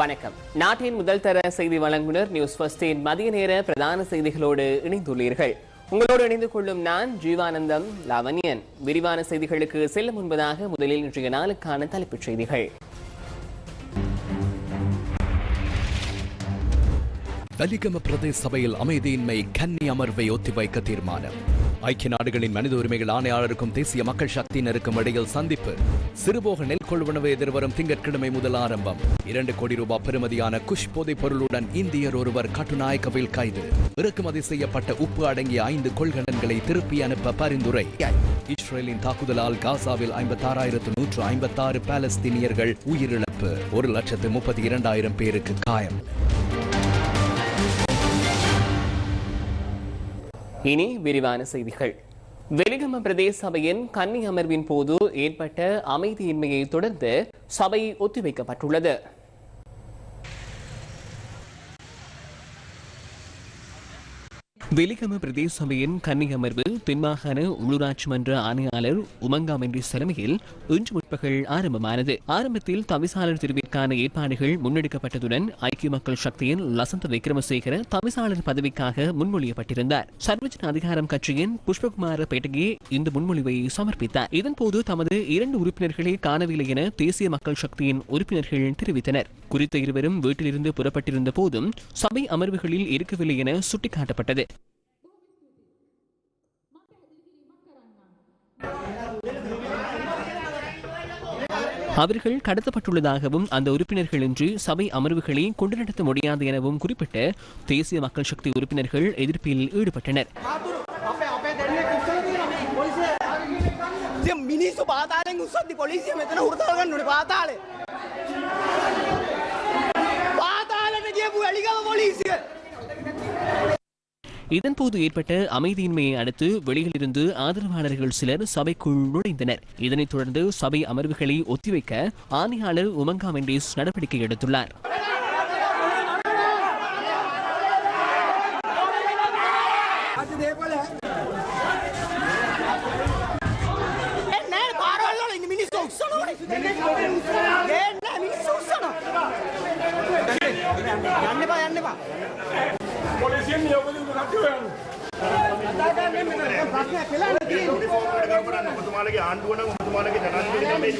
வணக்கம். நாட்டின் முதல் தர செய்தி வழங்குனர் நியூஸ் ஃபர்ஸ்டின் மதிய நேர பிரதான செய்திகளோடு இணைந்துள்ளீர்கள். உங்களோடு இணைந்து கொள்ளும் நான் ஜீவானந்தம் லாவண்யன். விரிவான செய்திகளுக்கு செல்ல முன்பதாக முதலில் இன்றைய நாளுக்கான தலைப்புச் செய்திகள். வலிகம பிரதேச சபையில் அமைதியின்மை கன்னி அமர்வை ஒத்திவைக்க தீர்மானம். ஐக்கிய நாடுகளின் மனித உரிமைகள் ஆணையாளருக்கும் தேசிய மக்கள் சக்தியினருக்கும் இடையில் சந்திப்பு. சிறுபோக நெல் கொள்வனவு எதிர்வரும் திங்கட்கிழமை முதல் ஆரம்பம். இரண்டு கோடி ரூபாய் பெறுமதியான குஷ் போதைப் பொருளுடன் இந்தியர் ஒருவர் கட்டுநாயக்கவில் கைது. இறக்குமதி செய்யப்பட்ட உப்பு அடங்கிய ஐந்து கொள்கலன்களை திருப்பி அனுப்ப பரிந்துரை. இஸ்ரேலின் தாக்குதலால் காசாவில் ஐம்பத்தாறாயிரத்து நூற்று ஐம்பத்தாறு பாலஸ்தீனியர்கள் உயிரிழப்பு. ஒரு லட்சத்து முப்பத்தி இரண்டாயிரம் பேருக்கு காயம். இனி விரிவான செய்திகள். வெலிகம பிரதேச சபையின் கன்னி அமர்வின் போது ஏற்பட்ட அமைதியின்மையை தொடர்ந்து சபை ஒத்திவைக்கப்பட்டுள்ளது. வெலிகம பிரதேச சபையின் கன்னி அமர்வு தென்மாகாண உள்ளூராட்சி மன்ற ஆணையாளர் உமங்கா தலைமையில் இன்று முற்பகல் ஆரம்பமானது. ஆரம்பத்தில் தவிசாளர் தெரிவிற்கான ஏற்பாடுகள் முன்னெடுக்கப்பட்டதுடன் ஐக்கிய மக்கள் சக்தியின் லசந்த விக்ரமசேகர தவிசாளர் பதவிக்காக முன்மொழியப்பட்டிருந்தார். சர்வஜன அதிகாரம் கட்சியின் புஷ்பகுமார பேட்டகே இந்த முன்மொழிவை சமர்ப்பித்தார். இதன்போது தமது இரண்டு உறுப்பினர்களை காணவில்லை என தேசிய மக்கள் சக்தியின் உறுப்பினர்கள் தெரிவித்தனர். குறித்த இருவரும் வீட்டிலிருந்து புறப்பட்டிருந்த போதும் சபை அமர்வுகளில் இருக்கவில்லை என சுட்டிக்காட்டப்பட்டது அவர்கள் கடத்தப்பட்டுள்ளதாகவும் அந்த உறுப்பினர்களின்றி சபை அமர்வுகளை கொண்டு நடத்த முடியாது எனவும் குறிப்பிட்டு தேசிய மக்கள் சக்தி உறுப்பினர்கள் எதிர்ப்பில் ஈடுபட்டனர் අපේ අපේ දෙන්නේ කුස්සල තියෙනවා පොලිසිය ඉතින් මිනිස්සු පාතාලෙන් උස්සද්දි පොලිසිය මෙතන හුරතල් ගන්න ඕනේ පාතාලේ இதன்போது ஏற்பட்ட அமைதியின்மையை அடுத்து வெளியிலிருந்து ஆதரவாளர்கள் சிலர் சபைக்குள் நுழைந்தனர். இதனைத் தொடர்ந்து சபை அமர்வுகளை ஒத்திவைக்க ஆணையாளர் உமங்கா மெண்டேஸ் நடவடிக்கை எடுத்துள்ளார். Minnesota. යන්න එපා යන්න එපා. පොලිසියෙන් නියෝගලින් මොකක්ද යන්නේ? ඔබතුමාලගේ ආණ්ඩුව නම් ඔබතුමාලගේ ජනාධිපතිතුමා මේ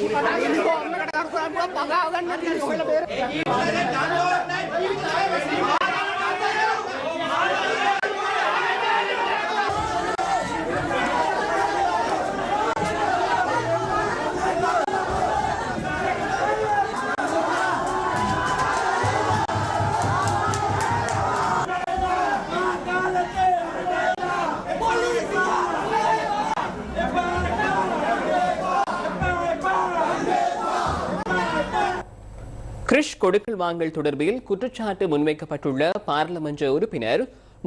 යුනිෆෝම් එකට කරුසාම්පුවා පගා ගන්න නැති ඔහෙල බේර. கிறிஷ் கொடுக்கல் வாங்கல் தொடர்பில் குற்றச்சாட்டு முன்வைக்கப்பட்டுள்ள பாராளுமன்ற உறுப்பினர்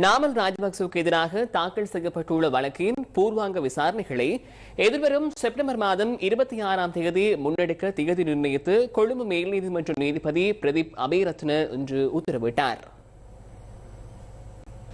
நாமல் ராஜபக்சவுக்கு எதிராக தாக்கல் செய்யப்பட்டுள்ள வழக்கின் பூர்வாங்க விசாரணைகளை எதிர்வரும் செப்டம்பர் மாதம் இருபத்தி ஆறாம் தேதி முன்னெடுக்க திகதி நிர்ணயித்து கொழும்பு மேல் நீதிமன்ற நீதிபதி பிரதீப் அபேரத்ன இன்று உத்தரவிட்டார்.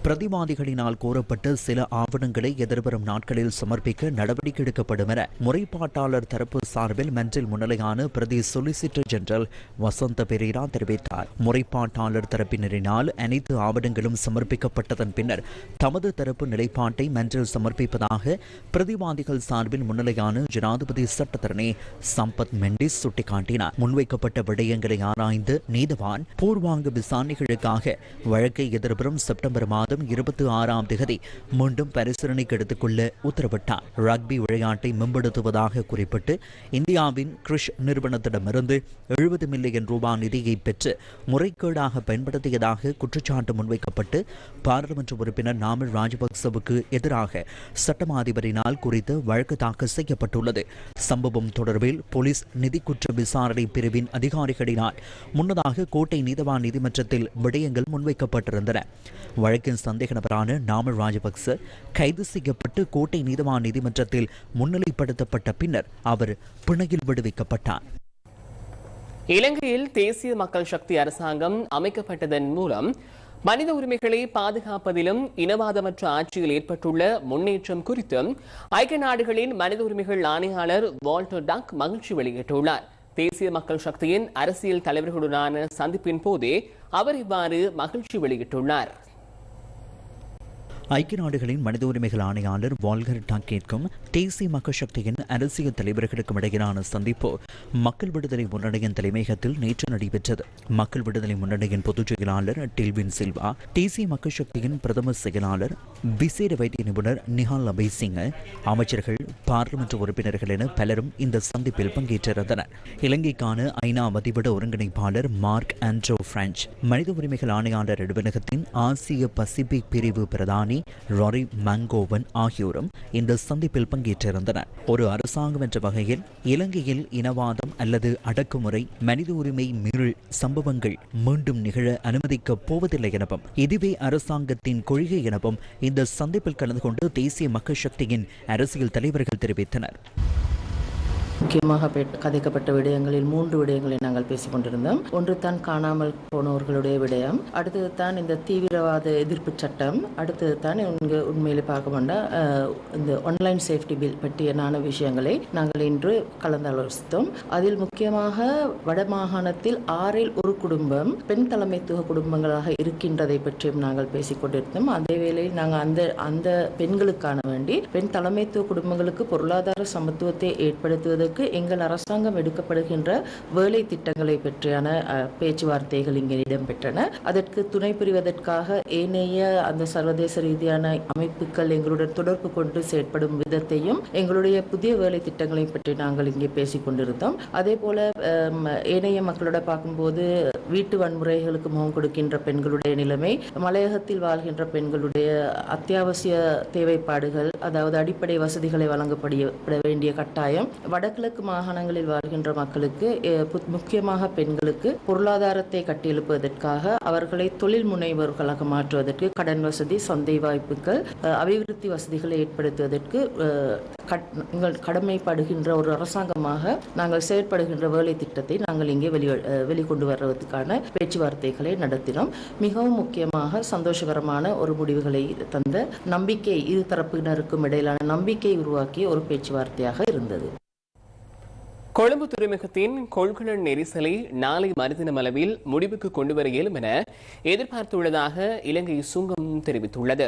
பிரதிவாதிகளினால் கோரப்பட்ட சில ஆவணங்களை எதிர்வரும் நாட்களில் சமர்ப்பிக்க நடவடிக்கை எடுக்கப்படும் என முறைப்பாட்டாளர் தரப்பு சார்பில் மன்றில் முன்னிலையான பிரதி சொலிசிட்டர் ஜெனரல் வசந்த பெரீரா தெரிவித்தார். முறைப்பாட்டாளர் தரப்பினரினால் அனைத்து ஆவணங்களும் சமர்ப்பிக்கப்பட்டதன் பின்னர் தமது தரப்பு நிலைப்பாட்டை மன்றில் சமர்ப்பிப்பதாக பிரதிவாதிகள் சார்பில் முன்னிலையான ஜனாதிபதி சட்டத்தரணி சம்பத் மெண்டிஸ் சுட்டிக்காட்டினார். முன்வைக்கப்பட்ட விடயங்களை ஆராய்ந்து நீதவான் பூர்வாங்க விசாரணைகளுக்காக வழக்கை எதிர்வரும் செப்டம்பர் மாதம் மாதம் இருபத்தி ஆறாம் திகதி. மீண்டும் பரிசீலனைக்கு எடுத்துக்கொள்ள உத்தரவிட்டார். ரக்பி விளையாட்டை மேம்படுத்துவதாக குறிப்பிட்டு இந்தியாவின் கிரிஷ் நிறுவனத்திடமிருந்து எழுபது மில்லியன் ரூபாய் நிதியை பெற்று முறைகேடாக பயன்படுத்தியதாக குற்றச்சாட்டு முன்வைக்கப்பட்டு பாராளுமன்ற உறுப்பினர் நாமல் ராஜபக்சவுக்கு எதிராக சட்டமா அதிபரினால் குறித்து வழக்கு தாக்கல் செய்யப்பட்டுள்ளது. சம்பவம் தொடர்பில் போலீஸ் நிதி குற்ற விசாரணை பிரிவின் அதிகாரிகளினால் முன்னதாக கோட்டை நீதவான் நீதிமன்றத்தில் விடயங்கள் முன்வைக்கப்பட்டிருந்தன. வழக்கின் சந்தேக நபரான நாமல் ராஜபக்ச கைது செய்யப்பட்டு கோட்டை நீதவான் நீதிமன்றத்தில் முன்னிலைப்படுத்தப்பட்ட பின்னர் அவர் பிணையில் விடுவிக்கப்பட்டார். இலங்கையில் தேசிய மக்கள் சக்தி அரசாங்கம் அமைக்கப்பட்டதன் மூலம் மனித உரிமைகளை பாதுகாப்பதிலும் இனவாதமற்ற ஆட்சியில் ஏற்பட்டுள்ள முன்னேற்றம் குறித்தும் ஐக்கிய நாடுகளின் மனித உரிமைகள் ஆணையாளர் வால்டர் டக் மகிழ்ச்சி வெளியிட்டுள்ளார். தேசிய மக்கள் சக்தியின் அரசியல் தலைவர்களுடனான சந்திப்பின் போதே அவர் இவ்வாறு மகிழ்ச்சி வெளியிட்டுள்ளார். ஐக்கிய நாடுகளின் மனித உரிமைகள் ஆணையாளர் வால்கர் டாக்கேற்கும் தேசிய மக்கள் சக்தியின் அரசியல் தலைவர்களுக்கும் இடையிலான சந்திப்பு மக்கள் விடுதலை முன்னணியின் தலைமையகத்தில் நேற்று நடைபெற்றது. மக்கள் விடுதலை முன்னணியின் பொதுச் செயலாளர் டில்வின் சில்வா தேசிய மக்கள் சக்தியின் பிரதம செயலாளர் விசேட வைத்திய நிபுணர் நிஹால் அபேசிங்க அமைச்சர்கள் பார்லிமெண்ட் உறுப்பினர்கள் என பலரும் இந்த சந்திப்பில் பங்கேற்றிருந்தனர். இலங்கைக்கான ஐநா மதிவிட ஒருங்கிணைப்பாளர் மார்க் ஆண்ட்ரோ பிரான்ச் மனித உரிமைகள் ஆணையாளர் அலுவலகத்தின் ஆசிய பசிபிக் பிரிவு பிரதானி ராரி மங்கோவன் ஆகியோரும் இந்த சந்திப்பில் பங்கேற்றிருந்தனர். ஒரு அரசாங்கம் என்ற வகையில் இலங்கையில் இனவாதம் அல்லது அடக்குமுறை மனித உரிமை மீறல் சம்பவங்கள் மீண்டும் நிகழ அனுமதிக்கப் போவதில்லை எனவும் இதுவே அரசாங்கத்தின் கொள்கை எனவும் இந்த சந்திப்பில் கலந்து கொண்டு தேசிய மக்கள் சக்தியின் அரசியல் தலைவர்கள் தெரிவித்தனர். முக்கியமாக பெட்- கதைக்கப்பட்ட விடயங்களில் மூன்று விடயங்களை நாங்கள் பேசிக் கொண்டிருந்தோம் ஒன்று தான் காணாமல் போனவர்களுடைய விடயம் அடுத்தது தான் இந்த தீவிரவாத எதிர்ப்பு சட்டம் அடுத்தது தான் இங்கு உண்மையிலே பார்க்க வேண்டாம் இந்த ஆன்லைன் சேஃப்டி பில் பற்றியனான விஷயங்களை நாங்கள் இன்று கலந்தாலோசித்தோம். அதில் முக்கியமாக வடமாகாணத்தில் ஆறில் ஒரு குடும்பம் பெண் தலைமைத்துவ குடும்பங்களாக இருக்கின்றதை பற்றியும் நாங்கள் பேசிக் கொண்டிருந்தோம் அதே வேளையில் நாங்கள் அந்த அந்த பெண்களுக்கான வேண்டி பெண் தலைமைத்துவ குடும்பங்களுக்கு பொருளாதார சமத்துவத்தை ஏற்படுத்துவதற்கு எங்கள் அரசாங்கம் எடுக்கப்படுகின்ற வேலை திட்டங்களை பற்றியான பேச்சுவார்த்தைகள் இங்கே இடம்பெற்றன. அதற்கு துணை புரிவதற்காக ஏனைய அந்த சர்வதேச ரீதியான அமைப்புகள் எங்களுடன் தொடர்பு கொண்டு செயற்படும் விதத்தையும் எங்களுடைய புதிய வேலை திட்டங்களை பற்றி நாங்கள் இங்கே பேசிக் கொண்டிருந்தோம். அதே போல ஏனைய மக்களோட பார்க்கும்போது வீட்டு வன்முறைகளுக்கு முகம் கொடுக்கின்ற பெண்களுடைய நிலைமை மலையகத்தில் வாழ்கின்ற பெண்களுடைய அத்தியாவசிய தேவைப்பாடுகள் அதாவது அடிப்படை வசதிகளை வழங்கப்படிய வேண்டிய கட்டாயம். வடகிழக்கு மாகாணங்களில் வாழ்கின்ற மக்களுக்கு முக்கியமாக பெண்களுக்கு பொருளாதாரத்தை கட்டியெழுப்பதற்காக அவர்களை தொழில் முனைவர்களாக மாற்றுவதற்கு கடன் வசதி சந்தை வாய்ப்புகள் அபிவிருத்தி வசதிகளை ஏற்படுத்துவதற்கு கட்- எங்கள் கடமைப்படுகின்ற ஒரு அரசாங்கமாக நாங்கள் செயற்படுகின்ற வேலை திட்டத்தை நாங்கள் இங்கே வெளி வெளிக்கொண்டு வர்றதுக்கு வர்றதுக்கான பேச்சுவார்த்தைகளை நடத்தினோம். மிகவும் முக்கியமாக சந்தோஷகரமான ஒரு முடிவுகளை தந்த நம்பிக்கை இரு தரப்பினருக்கும் இடையிலான நம்பிக்கை உருவாக்கிய ஒரு பேச்சுவார்த்தையாக இருந்தது. கொழும்பு துறைமுகத்தின் கொள்கலன் நெரிசலை நாளை மறுதினம் அளவில் முடிவுக்கு கொண்டுவர இயலும் என எதிர்பார்த்துள்ளதாக இலங்கை சுங்கம் தெரிவித்துள்ளது.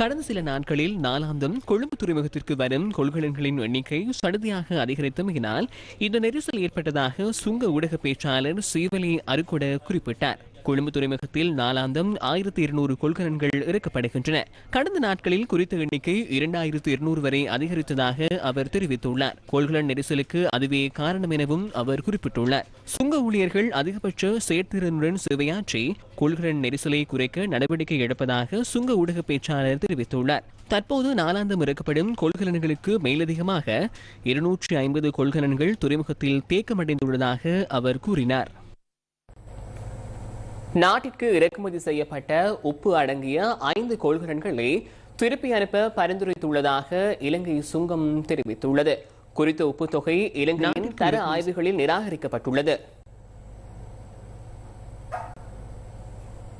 கடந்த சில நாட்களில் நாளாந்தம் கொழும்பு துறைமுகத்திற்கு வரும் கொள்கலன்களின் எண்ணிக்கை சடுதியாக அதிகரித்தமையினால் இந்த நெரிசல் ஏற்பட்டதாக சுங்க ஊடக பேச்சாளர் சீவலி அருகொட குறிப்பிட்டார். கொழும்பு துறைமுகத்தில் நாளாந்தம் ஆயிரத்தி இருநூறு கொள்கலன்கள் இறக்கப்படுகின்றன கடந்த நாட்களில் குறித்த எண்ணிக்கை இரண்டாயிரத்து இருநூறு வரை அதிகரித்ததாக அவர் தெரிவித்துள்ளார். கொள்கலன் நெரிசலுக்கு அதுவே காரணம் எனவும் அவர் குறிப்பிட்டுள்ளார். சுங்க ஊழியர்கள் அதிகபட்ச செயற்திறனுடன் சேவையாற்றி கொள்கலன் நெரிசலை குறைக்க நடவடிக்கை எடுப்பதாக சுங்க ஊடக பேச்சாளர் தெரிவித்துள்ளார். தற்போது நாளாந்தம் இறக்கப்படும் கொள்கலன்களுக்கு மேலதிகமாக இருநூற்றி ஐம்பது கொள்கலன்கள் துறைமுகத்தில் தேக்கமடைந்துள்ளதாக அவர் கூறினார். நாட்டிற்கு இறக்குமதி செய்யப்பட்ட உப்பு அடங்கிய ஐந்து கொள்கலன்களை திருப்பி அனுப்ப பரிந்துரைத்துள்ளதாக இலங்கை சுங்கம் தெரிவித்துள்ளது. குறித்த உப்பு தொகை இலங்கையின் தர ஆய்வுகளில் நிராகரிக்கப்பட்டுள்ளது.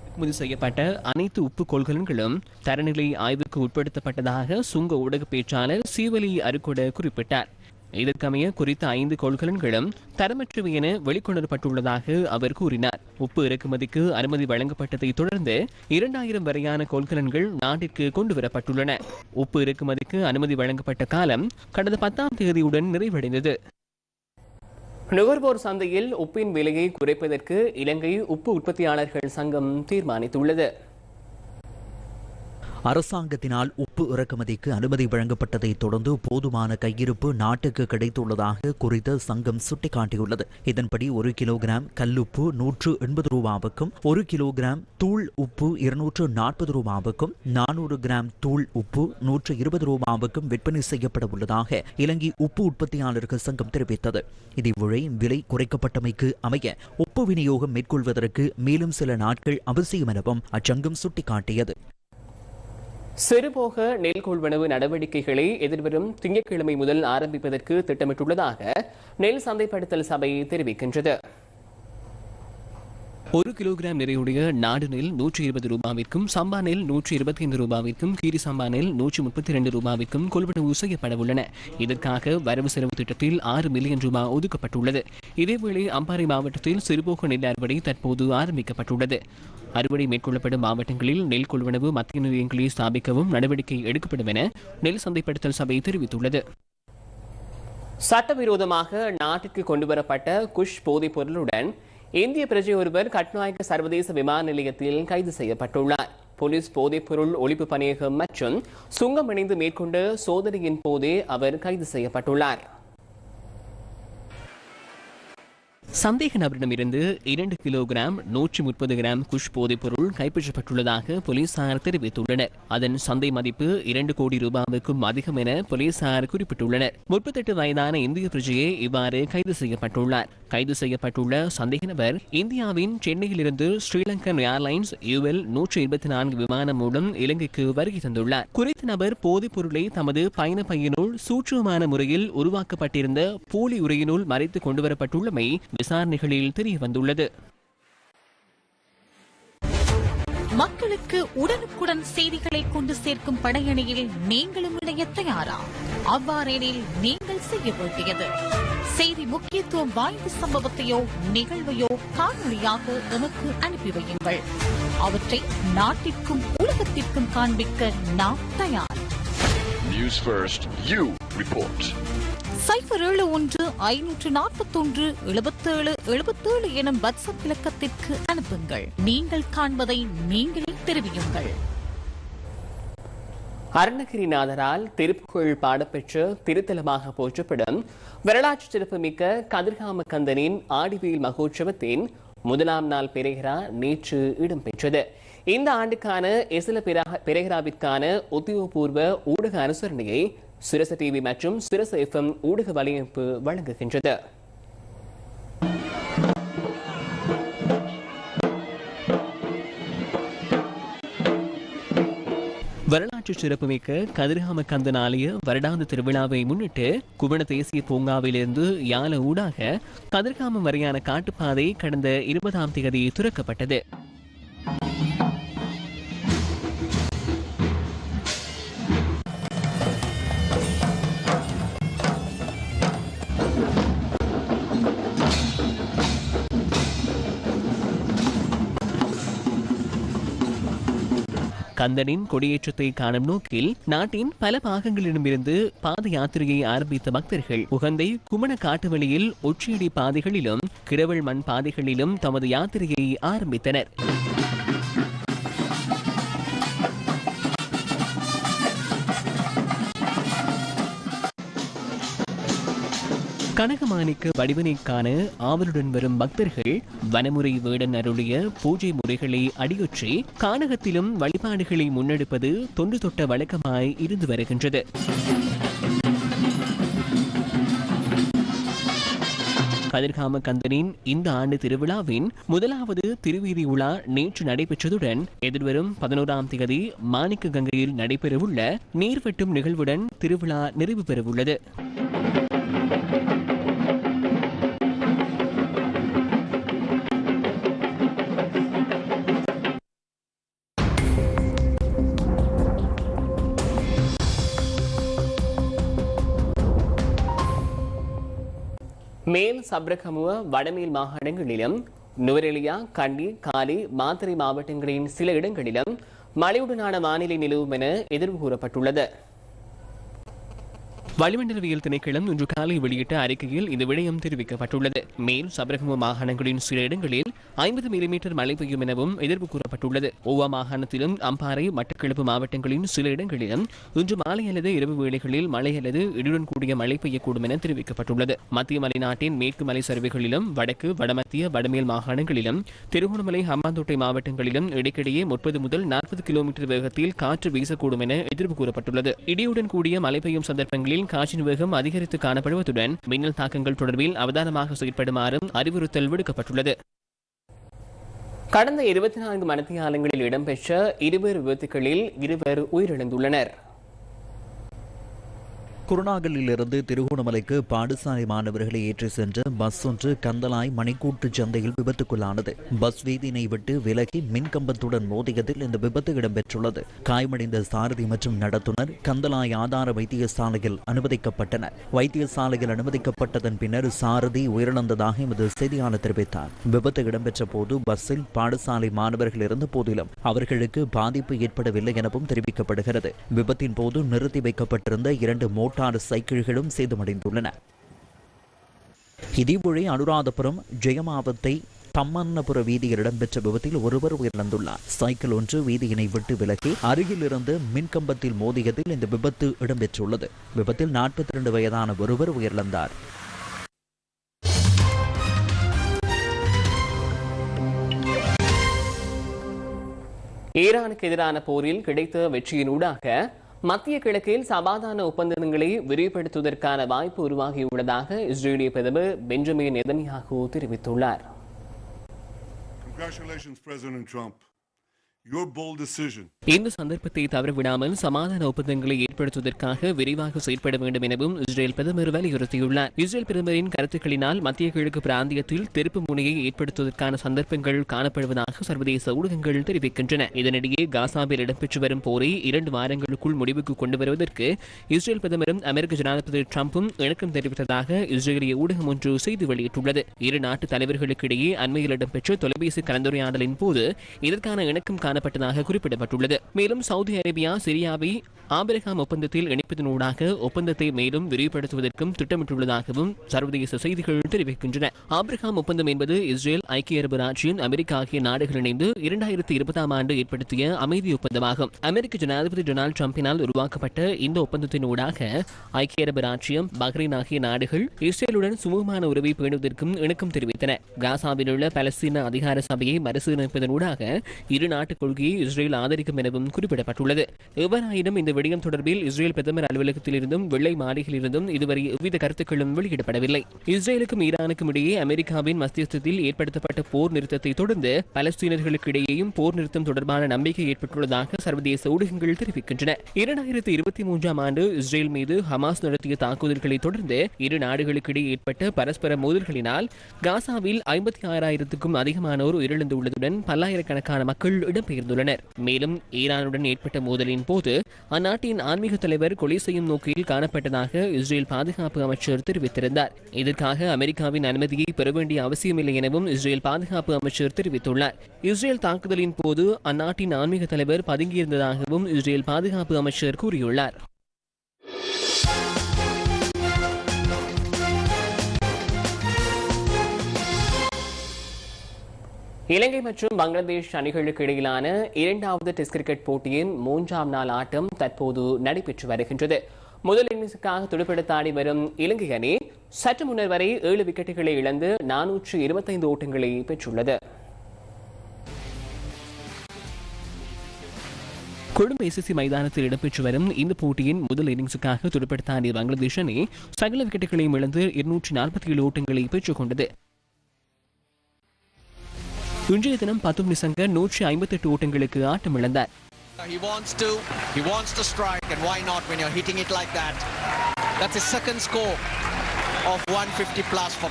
இறக்குமதி செய்யப்பட்ட அனைத்து உப்பு கொள்கலன்களும் தரநிலை ஆய்வுக்கு உட்படுத்தப்பட்டதாக சுங்க ஊடக பேச்சாளர் சீவலி அருக்கொட குறிப்பிட்டார். இதற்கமைய குறித்த ஐந்து கொள்கலன்களும் தரமற்றவை என வெளிக்கொணரப்பட்டுள்ளதாக அவர் கூறினார். உப்பு இறக்குமதிக்கு அனுமதி வழங்கப்பட்டதை தொடர்ந்து இரண்டாயிரம் வரையான கொள்கலன்கள் நாட்டிற்கு கொண்டு வரப்பட்டுள்ளன உப்பு இறக்குமதிக்கு அனுமதி வழங்கப்பட்ட காலம் கடந்த பத்தாம் தேதியுடன் நிறைவடைந்தது. நுகர்வோர் சந்தையில் உப்பின் விலையை குறைப்பதற்கு இலங்கை உப்பு உற்பத்தியாளர்கள் சங்கம் தீர்மானித்துள்ளது. அரசாங்கத்தினால் உப்பு இறக்குமதிக்கு அனுமதி வழங்கப்பட்டதை தொடர்ந்து போதுமான கையிருப்பு நாட்டுக்கு கிடைத்துள்ளதாக குறித்த சங்கம் சுட்டிக்காட்டியுள்ளது. இதன்படி ஒரு கிலோகிராம் கல்லுப்பு நூற்று எண்பது ரூபாவுக்கும் ஒரு கிலோகிராம் தூள் உப்பு இருநூற்று நாற்பது ரூபாவுக்கும் நானூறு கிராம் தூள் உப்பு நூற்று இருபது ரூபாவுக்கும் விற்பனை செய்யப்பட உள்ளதாக இலங்கை உப்பு உற்பத்தியாளர்கள் சங்கம் தெரிவித்தது. இதேவேளை விலை குறைக்கப்பட்டமைக்கு அமைய உப்பு விநியோகம் மேற்கொள்வதற்கு மேலும் சில நாட்கள் அவசியம் எனவும் அச்சங்கம் சுட்டிக்காட்டியது. சிறுபோக நெல் கொள்வனவு நடவடிக்கைகளை எதிர்வரும் திங்கட்கிழமை முதல் ஆரம்பிப்பதற்கு திட்டமிட்டுள்ளதாக நெல் சந்தைப்படுத்தல் சபை தெரிவிக்கின்றது. ஒரு கிலோகிராம் நிறையுடைய நாடு நெல் நூற்றி இருபது ரூபாவிற்கும் சம்பா நெல் நூற்றி இருபத்தி ஐந்து ரூபாவிற்கும் கீரி சம்பா நெல் நூற்றி முப்பத்தி இரண்டு ரூபாவிற்கும் கொள்வனவு செய்யப்பட உள்ளன இதற்காக வரவு செலவு திட்டத்தில் ஆறு மில்லியன் ரூபாய் ஒதுக்கப்பட்டுள்ளது. இதேவேளை அம்பாறை மாவட்டத்தில் சிறுபோக நெல் அறுவடை தற்போது ஆரம்பிக்கப்பட்டுள்ளது. அறுவடை மேற்கொள்ளப்படும் மாவட்டங்களில் நெல் கொள்வனவு மத்திய நிலையங்களை ஸ்தாபிக்கவும் நடவடிக்கை எடுக்கப்படும் என நெல் சந்தைப்படுத்தல் சபை தெரிவித்துள்ளது. சட்டவிரோதமாக நாட்டிற்கு கொண்டுவரப்பட்ட குஷ் போதைப் பொருளுடன் இந்திய பிரஜை ஒருவர் கட்நாயக்க சர்வதேச விமான நிலையத்தில் கைது செய்யப்பட்டுள்ளார். போலீஸ் போதைப்பொருள் ஒழிப்பு பணியகம் மற்றும் சுங்கம் இணைந்து மேற்கொண்ட சோதனையின் போதே அவர் கைது செய்யப்பட்டுள்ளார். சந்தேக நபரிடமிருந்து இரண்டு கிலோகிராம் நூற்றி முப்பது கிராம் குஷ் போதைப் பொருள் கைப்பற்றப்பட்டுள்ளதாக போலீசார் தெரிவித்துள்ளனர். அதன் சந்தை மதிப்பு இரண்டு கோடி ரூபாவுக்கும் அதிகம் என போலீசார் குறிப்பிட்டுள்ளனர். முப்பத்தெட்டு வயதான இந்திய பிரஜையே இவ்வாறு கைது செய்யப்பட்டுள்ளார். கைது செய்யப்பட்டுள்ள சந்தேக நபர் இந்தியாவின் சென்னையிலிருந்து ஸ்ரீலங்கன் ஏர்லைன்ஸ் யூஎல் நூற்றி இருபத்தி நான்கு விமானம் மூலம் இலங்கைக்கு வருகை தந்துள்ளார். குறித்த நபர் போதைப் பொருளை தமது பயண பையனுள் சூட்சமான முறையில் உருவாக்கப்பட்டிருந்த போலி உரையினுள் மறைத்து கொண்டுவரப்பட்டுள்ளமை விசாரணைகளில் தெரிய வந்துள்ளது மக்களுக்கு உடனுக்குடன் செய்திகளை கொண்டு சேர்க்கும் படையணியில் நீங்களும் இணைய தயாரா? அவ்வாறெனில் நீங்கள் செய்ய வேண்டியது. செய்தி முக்கியத்துவம் வாய்ந்த சம்பவத்தையோ நிகழ்வையோ காணொளியாக எமக்கு அனுப்பி வையுங்கள். அவற்றை நாட்டிற்கும் உலகத்திற்கும் காண்பிக்க நாம் தயார். News first, you report. சைபர் ஏழு ஒன்று ஐநூற்று நாற்பத்தொன்று எழுபத்தேழு எழுபத்தேழு எனும் வாட்ஸ்அப் இலக்கத்திற்கு அனுப்புங்கள். நீங்கள் காண்பதை நீங்களே தெரிவியுங்கள். அருணகிரிநாதரால் திருப்புகழ் பாடப்பெற்ற திருத்தலமாக போற்றப்படும் வரலாற்று சிறப்புமிக்க கதிர்காம கந்தனின் ஆடிவேல் மகோற்சவத்தின் முதலாம் நாள் பெரேகரா நேற்று இடம்பெற்றது. இந்த ஆண்டுக்கான எசில பெரேகராவிற்கான உத்தியோகபூர்வ ஊடக அனுசரணையை சிரச டிவி மற்றும் சிரச எஃப்எம் ஊடக வலையமைப்பு வழங்குகின்றது. வரலாற்று சிறப்புமிக்க கதிர்காம கந்தன் ஆலய வருடாந்த திருவிழாவை முன்னிட்டு குவண தேசிய பூங்காவிலிருந்து யால ஊடாக கதிர்காமம் வரையான காட்டுப்பாதை கடந்த இருபதாம் தேதி துறக்கப்பட்டது. கந்தனின் கொடியேற்றத்தை காணும் நோக்கில் நாட்டின் பல பாகங்களிடமிருந்து பாத யாத்திரையை ஆரம்பித்த பக்தர்கள் உகந்தை குமண காட்டு வழியில் ஒற்றியடி பாதைகளிலும் கிரவல் மண் பாதைகளிலும் தமது யாத்திரையை ஆரம்பித்தனர். கனகமாணிக்க வடிவனை காண ஆவலுடன் வரும் பக்தர்கள் வனமுறை வேடன் அருளிய பூஜை முறைகளை அடியொற்றி கானகத்திலும் வழிபாடுகளை முன்னெடுப்பது தொன்று தொட்ட வழக்கமாய் இருந்து வருகின்றது. கதிர்காம கந்தனின் இந்த ஆண்டு திருவிழாவின் முதலாவது திருவீதி உலா நேற்று நடைபெற்றதுடன் எதிர்வரும் பதினோராம் தேதி மாணிக்க கங்கையில் நடைபெறவுள்ள நீர்வெட்டும் நிகழ்வுடன் திருவிழா நிறைவு பெறவுள்ளது. மேல் சப்ரகமுவ வடமேல் மாகாணங்களிலும் நுவரெலியா கண்டி காலி மாத்தறை மாவட்டங்களின் சில இடங்களிலும் மழையுடனான வானிலை நிலவும் என எதிர்வு கூறப்பட்டுள்ளது. வளிமண்டலவியல் திணைக்களம் இன்று காலை வெளியிட்ட அறிக்கையில் இந்த விடயம் தெரிவிக்கப்பட்டுள்ளது. மேல் சபரகம மாகாணங்களின் சில இடங்களில் ஐம்பது மில்லிமீட்டர் மழை பெய்யும் எனவும் எதிர்ப்பு கூறப்பட்டுள்ளது. ஓவா மாகாணத்திலும் அம்பாறை மட்டக்களப்பு மாவட்டங்களின் சில இடங்களிலும் இன்று மாலை அல்லது இரவு வேளைகளில் மழை அல்லது இடியுடன் கூடிய மழை பெய்யக்கூடும் என தெரிவிக்கப்பட்டுள்ளது. மத்திய மலைநாட்டின் மேற்கு மலை சரிவுகளிலும் வடக்கு வடமத்திய வடமேல் மாகாணங்களிலும் திருகோணமலை ஹம்பாந்தோட்டை மாவட்டங்களிலும் இடைக்கிடையே முப்பது முதல் நாற்பது கிலோமீட்டர் வேகத்தில் காற்று வீசக்கூடும் என எதிர்ப்பு கூறப்பட்டுள்ளது. இடியுடன் கூடிய மழை பெய்யும் சந்தர்ப்பங்களில் காற்றின் வேகம் அதிகரித்து காணப்படுவதுடன் மின்னல் தாக்கங்கள் தொடர்பில் அவதானமாக செயற்படுமாறும் அறிவுறுத்தல் விடுக்கப்பட்டுள்ளது. கடந்த இருபத்தி நான்கு மணித்தியாலங்களில் இடம்பெற்ற இருவர் விபத்துகளில் இருவர் உயிரிழந்துள்ளனர். குருநாகலிலிருந்து திருகோணமலைக்கு பாடசாலை மாணவர்களை ஏற்றி சென்ற பஸ் ஒன்று கந்தலாய் மணிக்கூட்டு சந்தையில் விபத்துக்குள்ளானது. பஸ் வீதியினை விட்டு விலகி மின்கம்பத்துடன் மோதியதில் இந்த விபத்து இடம்பெற்றுள்ளது. காயமடைந்த சாரதி மற்றும் நடத்துனர் கந்தலாய் ஆதார வைத்தியசாலையில் அனுமதிக்கப்பட்டனர். வைத்தியசாலையில் அனுமதிக்கப்பட்டதன் பின்னர் சாரதி உயிரிழந்ததாக எமது செய்தியாளர் தெரிவித்தார். விபத்து இடம்பெற்ற போது பஸ்ஸில் பாடசாலை மாணவர்கள் இருந்த போதிலும் அவர்களுக்கு பாதிப்பு ஏற்படவில்லை எனவும் தெரிவிக்கப்படுகிறது. விபத்தின் போது நிறுத்தி வைக்கப்பட்டிருந்த இரண்டு மோட்டார் சைக்கிள்களும் சேதமடைந்துள்ளன. இதேபோல அனுராதபுரம் ஜெயமாவத்தை தம்மன்னபுர வீதியில் இடம்பெற்ற விபத்தில் ஒருவர் உயிரிழந்துள்ளார். சைக்கிள் ஒன்று வீதியினை விட்டு விலகி அருகில் இருந்த மின்கம்பத்தில் மோதியதில் இந்த விபத்து இடம்பெற்றுள்ளது. விபத்தில் நாற்பத்தி இரண்டு வயதான ஒருவர் உயிரிழந்தார். ஈரானுக்கு எதிரான போரில் கிடைத்த வெற்றியினூடாக மத்திய கிழக்கில் சமாதான ஒப்பந்தங்களை விரிவுபடுத்துவதற்கான வாய்ப்பு உருவாகியுள்ளதாக இஸ்ரேலிய பிரதமர் பெஞ்சமின் நெதன்யாகு தெரிவித்துள்ளார் Congratulations, President Trump. இந்த சந்தர்ப்பத்தை தவறவிடாமல் சமாதான ஒப்பந்தங்களை ஏற்படுத்துவதற்காக விரைவாக செயல்பட வேண்டும் எனவும் இஸ்ரேல் பிரதமர் வலியுறுத்தியுள்ளார். இஸ்ரேல் பிரதமரின் கருத்துக்களினால் மத்திய கிழக்கு பிராந்தியத்தில் திருப்பு முனையை ஏற்படுத்துவதற்கான சந்தர்ப்பங்கள் காணப்படுவதாக சர்வதேச ஊடகங்கள் தெரிவிக்கின்றன. இதனிடையே காசாவில் இடம்பெற்று வரும் போரை இரண்டு வாரங்களுக்குள் முடிவுக்கு கொண்டு வருவதற்கு இஸ்ரேல் பிரதமரும் அமெரிக்க ஜனாதிபதி டிரம்பும் இணக்கம் தெரிவித்ததாக இஸ்ரேலிய ஊடகம் ஒன்று செய்தி வெளியிட்டுள்ளது. இரு நாட்டு தலைவர்களுக்கிடையே அண்மையில் இடம்பெற்ற தொலைபேசி கலந்துரையாடலின் போது இதற்கான இணக்கம் காண காணப்பட்டதாக குறிப்பிடப்பட்டுள்ளது. மேலும் சவுதி அரேபியா சிரியாவை ஆபிரகாம் ஒப்பந்தத்தில் இணைப்பதனூடாக ஒப்பந்தத்தை மேலும் விரிவுபடுத்துவதற்கும் திட்டமிட்டுள்ளதாகவும் சர்வதேச செய்திகள் தெரிவிக்கின்றன. ஆபிரகாம் ஒப்பந்தம் என்பது இஸ்ரேல் ஐக்கிய அரபு ராஜ்யம் அமெரிக்கா ஆகிய நாடுகள் இணைந்து இரண்டாயிரத்தி இருபதாம் ஆண்டு ஏற்படுத்திய அமைதி ஒப்பந்தமாகும். அமெரிக்க ஜனாதிபதி டொனால்டு டிரம்பினால் உருவாக்கப்பட்ட இந்த ஒப்பந்தத்தினூடாக ஐக்கிய அரபு ராஜ்யம் பஹ்ரைன் ஆகிய நாடுகள் இஸ்ரேலுடன் சுமூகமான உறவை பேணுவதற்கும் இணக்கம் தெரிவித்தன. காசாவில் உள்ள பலஸ்தீன அதிகார சபையை மறுசீரமைப்பதனூடாக இரு நாட்டு கொள்கையை இஸ்ரேல் ஆதரிக்கும் எனவும் குறிப்பிடப்பட்டுள்ளது. எவ்வாறாயினும் இந்த விடயம் தொடர்பில் இஸ்ரேல் பிரதமர் அலுவலகத்திலிருந்தும் வெள்ளை மாளிகையிலிருந்தும் இதுவரை எவ்வித கருத்துக்களும் வெளியிடப்படவில்லை. இஸ்ரேலுக்கும் ஈரானுக்கும் இடையே அமெரிக்காவின் மத்தியஸ்தத்தில் ஏற்படுத்தப்பட்ட போர் நிறுத்தத்தை தொடர்ந்து பலஸ்தீனர்களுக்கு இடையேயும் போர் நிறுத்தம் தொடர்பான நம்பிக்கை ஏற்பட்டுள்ளதாக சர்வதேச ஊடகங்கள் தெரிவிக்கின்றன. இரண்டாயிரத்தி இருபத்தி மூன்றாம் ஆண்டு இஸ்ரேல் மீது ஹமாஸ் நடத்திய தாக்குதல்களை தொடர்ந்து இரு நாடுகளுக்கிடையே ஏற்பட்ட பரஸ்பர மோதல்களினால் காசாவில் ஐம்பத்தி ஆறாயிரத்துக்கும் அதிகமானோர் உயிரிழந்துள்ளதுடன் பல்லாயிரக்கணக்கான மக்கள் இடம்பெயர்ந்துள்ளனர். மேலும் ஈரானுடன் ஏற்பட்ட மோதலின் போது அந்நாட்டு அந்நாட்டின் ஆன்மீக தலைவர் கொலை செய்யும் நோக்கில் காணப்பட்டதாக இஸ்ரேல் பாதுகாப்பு அமைச்சர் தெரிவித்திருந்தார். இதற்காக அமெரிக்காவின் அனுமதியை பெற வேண்டிய அவசியமில்லை எனவும் இஸ்ரேல் பாதுகாப்பு அமைச்சர் தெரிவித்துள்ளார். இஸ்ரேல் தாக்குதலின் போது அந்நாட்டின் ஆன்மீக தலைவர் பதுங்கியிருந்ததாகவும் இஸ்ரேல் பாதுகாப்பு அமைச்சர் கூறியுள்ளார். இலங்கை மற்றும் பங்களாதேஷ் அணிகளுக்கு இடையிலான இரண்டாவது டெஸ்ட் கிரிக்கெட் போட்டியின் மூன்றாம் நாள் ஆட்டம் தற்போது நடைபெற்று வருகின்றது. முதல் இன்னிங்ஸுக்காக துடுப்பெடுத்தாடி வரும் இலங்கை அணி சற்று முன்னர் வரை ஏழு விக்கெட்டுகளை இழந்து நானூற்று இருபத்தைந்து ஓட்டங்களை பெற்றுள்ளது. கொழும்பு எஸ்எஸ்சி மைதானத்தில் இடம்பெற்று வரும் இந்த போட்டியின் முதல் இன்னிங்ஸுக்காக துடுப்பெடுத்தாடிய பங்களாதேஷ் அணி சகல விக்கெட்டுகளையும் இழந்து இருநூற்றி நாற்பத்தி ஏழு ஓட்டங்களை பெற்றுக் கொண்டது. இன்றைய தினம் பத்தும் நிசங்க நூற்றி ஐம்பத்தி எட்டு ஓட்டங்களுக்கு ஆட்டம் இழந்தார் He wants to, he wants to strike, and why not when you're hitting it like that? That's his second score of 150 plus for.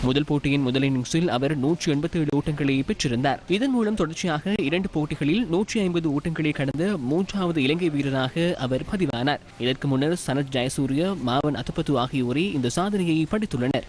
முதல் போட்டியின் முதல் இன்னிங்ஸில் அவர் நூற்றி எண்பத்தி ஏழு ஓட்டங்களை பெற்றிருந்தார் இதன் மூலம் தொடர்ச்சியாக இரண்டு போட்டிகளில் நூற்றி ஐம்பது ஓட்டங்களை கடந்த மூன்றாவது இலங்கை வீரராக அவர் பதிவானார் இதற்கு முன்னர் சனத் ஜெயசூரிய மாவன் அத்தப்பத்து ஆகியோரே இந்த சாதனையை படித்துள்ளனர்